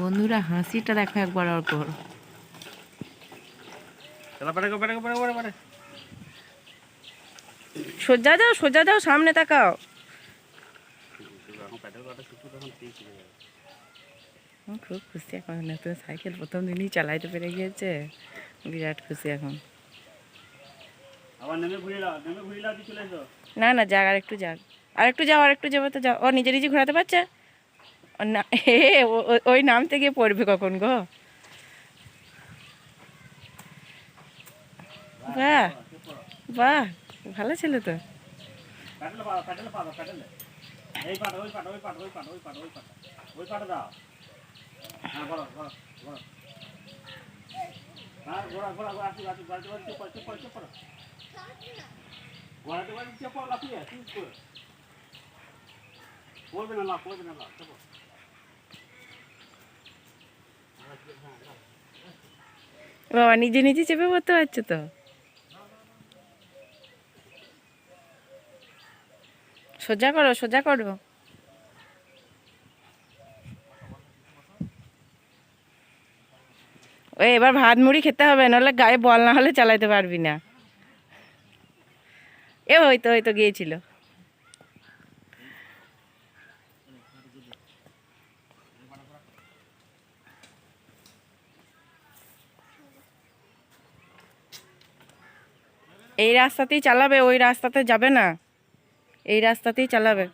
বন্ধুরা হাসিটা দেখো একবার আর কর। সোজা যাও সোজা যাও সামনে তাকাও। খুব খুশি এখন নতুন সাইকেল প্রথম দিনই চালাইতে পেরে গিয়েছে। বিরাট খুশি এখন। না না যাক আর একটু যাক। আর একটু যাও আর একটু যাব তো যাও। ও নিজে নিজে ঘোরাতে পারছে? ওই নামতে গিয়ে পড়বে কখন গো? বাহ বাহ, ভালো ছিল তো। পড়বে না লাভ পড়বে না লাভ বাবা, নিজে নিজে চেপে পড়তে পারছ তো? সোজা করো সোজা করো। ওই, এবার ভাত মুড়ি খেতে হবে নাহলে গায়ে বল না হলে চালাতে পারবি না। এ, ওই তো ওই তো গিয়েছিল। এই রাস্তাতেই চালাবে ওই রাস্তাতে যাবে না। এই রাস্তাতেই চালাবে।